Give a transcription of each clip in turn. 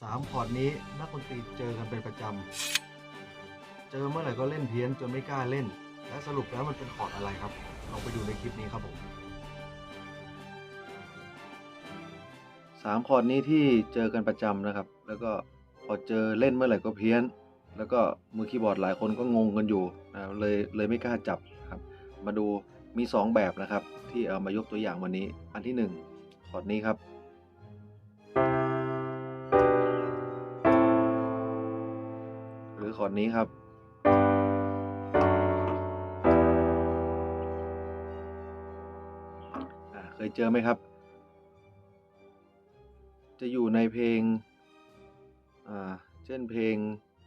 สามคอร์ดนี้นักดนตรีเจอกันเป็นประจำ เจอเมื่อไหร่ก็เล่นเพี้ยนจนไม่กล้าเล่น และสรุปแล้วมันเป็นคอร์ดอะไรครับ ลองไปดูในคลิปนี้ครับผมสามคอร์ดนี้ที่เจอกันประจำนะครับ แล้วก็พอเจอเล่นเมื่อไหร่ก็เพี้ยน แล้วก็มือคีย์บอร์ดหลายคนก็งงกันอยู่นะเลยเลยไม่กล้าจับครับ มาดูมี 2 แบบนะครับ ที่เอามายกตัวอย่างวันนี้ อันที่ 1 คอร์ดนี้ครับ คอร์ดนี้ครับเคยเจอไหมครับ จะอยู่ในเพลง เช่นเพลง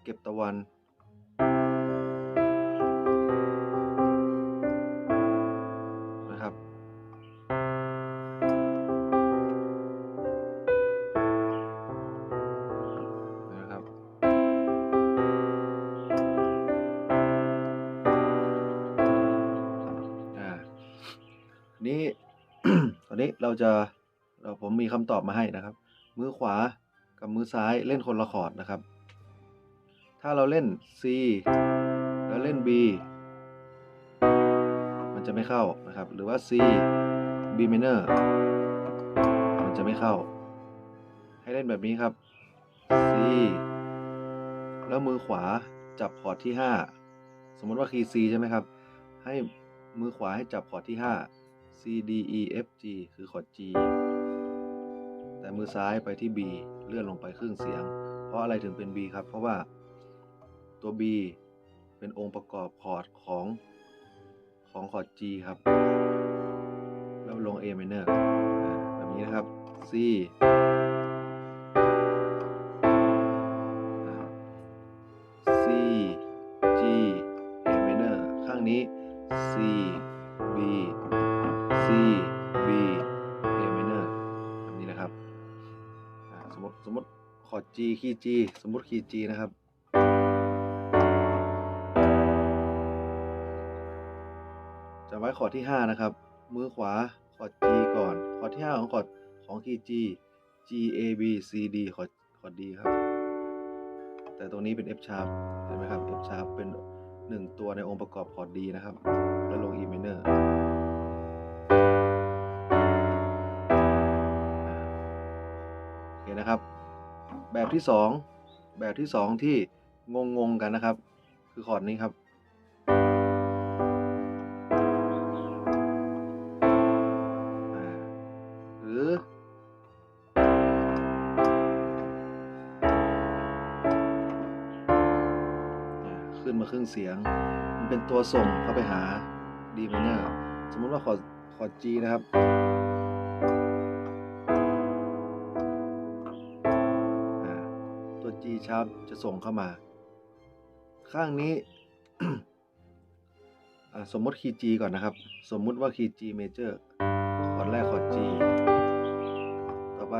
เก็บตะวัน นี่ตอนนี้เราจะเราผมมีคำตอบมาให้นะครับ มือขวากับมือซ้ายเล่นคนละคอร์ดนะครับ ถ้าเราเล่น C แล้วเล่น B มันจะไม่เข้านะครับ หรือว่า C B minor มันจะไม่เข้า ให้เล่นแบบนี้ครับ C แล้วมือขวาจับคอร์ดที่ 5 สมมติว่าคีย์ C ใช่ไหมครับ ให้มือขวาให้จับคอร์ดที่ 5 C D E F G คือคอร์ด G แต่มือซ้ายไปที่ B เลื่อนลงไปครึ่งเสียง เพราะอะไรถึงเป็น B ครับ เพราะว่าตัว B เป็นองค์ประกอบคอร์ดของของคอร์ด G ครับ แล้วลง A minor อ่าแบบนี้นะครับ C นะครับ C สมมติสมมติคอร์ด G คีย์ G สมมติคีย์ G นะครับ จะไว้คอร์ดที่ 5 นะครับ มือขวาคอร์ด G ก่อนคอร์ดที่ 5 ของคอร์ดของคีย์ G G A B C D คอร์ดคอร์ด D ครับ แต่ตรงนี้เป็น F sharp เห็นไหมครับ F sharp เป็น 1 ตัวในองค์ประกอบคอร์ด D นะครับ แล้วลง E minor เคนะครับ แบบที่ 2 แบบที่ 2 ที่งงงๆกันนะครับ คือคอร์ดนี้ครับหรืออขึ้นมาครึ่งเสียง มันเป็นตัวส่งเข้าไปหา D minor สมมติว่าคอร์ดคอร์ด G นะครับ ตัว G sharp จะส่งเข้ามา ข้างนี้สมมติคีย์ G ก่อนนะครับ สมมุติว่าคีย์ G major คอร์ดแรกคอร์ด G ต่อไป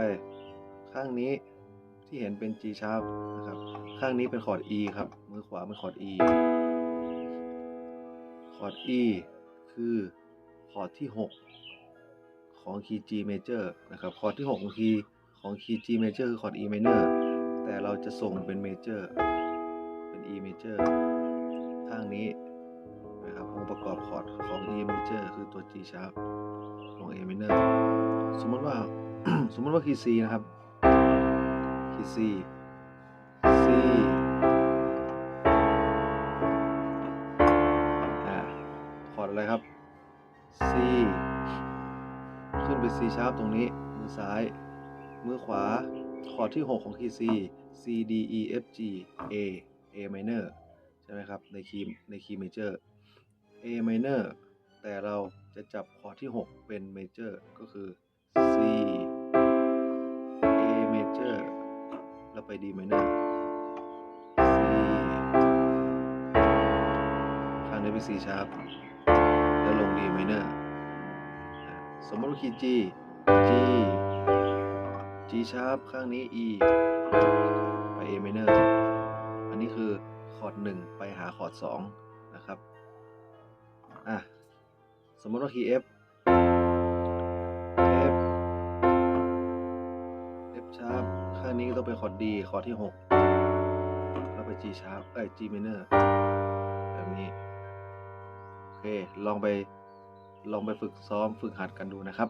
ข้างนี้ที่เห็นเป็น G sharp นะครับ ข้างนี้เป็นคอร์ด E ครับ มือขวาเป็นคอร์ด E คอร์ด E คือคอร์ดที่ 6 ของคีย์ G major นะครับ คอร์ดที่ 6 ของคีย์ของคีย์ G major คือคอร์ด E minor แต่เราจะส่งเป็น major เป็น E major ข้างนี้นะครับองค์ประกอบคอร์ดของ E major คือตัว G sharp ลง A minor สมมติว่า สมมติว่าคีย์ C นะครับ คีย์ C C คอร์ดอะไรครับ C ขึ้นไป C sharp ตรงนี้ มือซ้าย มือขวา คอร์ดที่ 6 ของคีย์ C C D E F G A A minor ใช่ไหมครับ ในคีย์ในคีย์ major A minor แต่เราจะจับคอร์ดที่ 6 เป็น major ก็คือ C A major แล้วไป D minor C ข้างนี้เป็น C sharp แล้วลง D minor สมมติว่าคีย์ G G G sharp ข้างนี้ E ไป A minor อันนี้คือคอร์ด1 ไปหาคอร์ด2นะครับ อะ สมมติว่าคีย์ F F F sharp ข้างนี้ก็ต้องไปคอร์ดดีคอร์ดที่หกแล้วไป G sharp เอ้ย G minor แบบนี้ โอเค ลองไปลองไปฝึกซ้อมฝึกหัดกันดูนะครับ